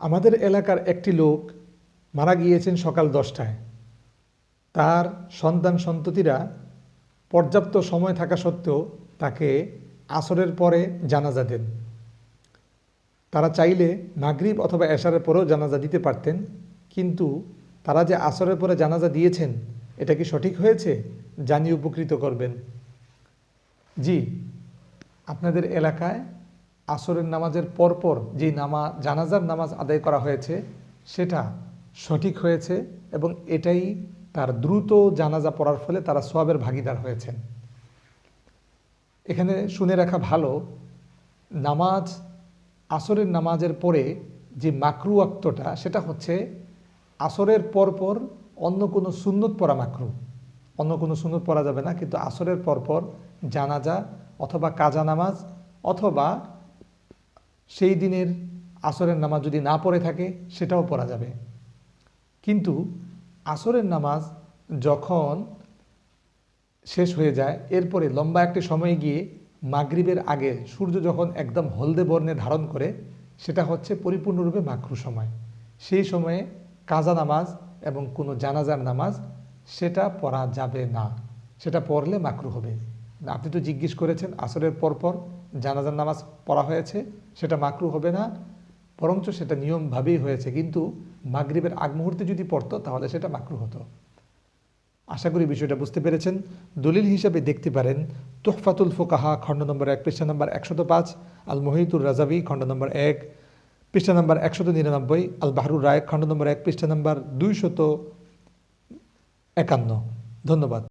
আমাদের এলাকার একটি লোক মারা গিয়েছেন সকাল দশটায়। তার সন্তান সন্ততিরা পর্যাপ্ত সময় থাকা সত্ত্বেও তাকে আসরের পরে জানাজা দেন। তারা চাইলে মাগরিব অথবা এশারের পরেও জানাজা দিতে পারতেন, কিন্তু তারা যে আসরের পরে জানাজা দিয়েছেন, এটা কি সঠিক হয়েছে? জানিয়ে উপকৃত করবেন। জি, আপনাদের এলাকায় আসরের নামাজের পরপর যে নামা, জানাজার নামাজ আদায় করা হয়েছে, সেটা সঠিক হয়েছে এবং এটাই তার দ্রুত জানাজা পড়ার ফলে তারা সোয়াবের ভাগিদার হয়েছেন। এখানে শুনে রাখা ভালো, নামাজ, আসরের নামাজের পরে যে মাকরু আক্তটা সেটা হচ্ছে আসরের পরপর অন্য কোনো সুন্নত পড়া মাকরু। অন্য কোনো সুন্নত পড়া যাবে না, কিন্তু আসরের পরপর জানাজা অথবা কাজা নামাজ অথবা সেই দিনের আসরের নামাজ যদি না পড়ে থাকে, সেটাও পড়া যাবে। কিন্তু আসরের নামাজ যখন শেষ হয়ে যায়, এরপরে লম্বা একটি সময় গিয়ে মাগরিবের আগে সূর্য যখন একদম হলদে বর্ণে ধারণ করে, সেটা হচ্ছে পরিপূর্ণরূপে মাকরু সময়। সেই সময়ে কাজা নামাজ এবং কোনো জানাজার নামাজ, সেটা পড়া যাবে না। সেটা পড়লে মাকরু হবে। আপনি তো জিজ্ঞেস করেছেন আসরের পরপর জানাজার নামাজ পড়া হয়েছে, সেটা মাকরু হবে না, বরঞ্চ সেটা নিয়মভাবেই হয়েছে। কিন্তু মাগরিবের আগ মুহূর্তে যদি পড়তো, তাহলে সেটা মাকরু হতো। আশা করি বিষয়টা বুঝতে পেরেছেন। দলিল হিসাবে দেখতে পারেন, তোহফাতুল ফোকাহা, খণ্ড নম্বর এক, পৃষ্ঠা নম্বর একশত পাঁচ আল মহিতুর রাজাবি, খণ্ড নম্বর এক, পৃষ্ঠা নম্বর একশত নিরানব্বই আল বাহরুর রায়, খণ্ড নম্বর এক, পৃষ্ঠা নম্বর দুইশত একান্ন। ধন্যবাদ।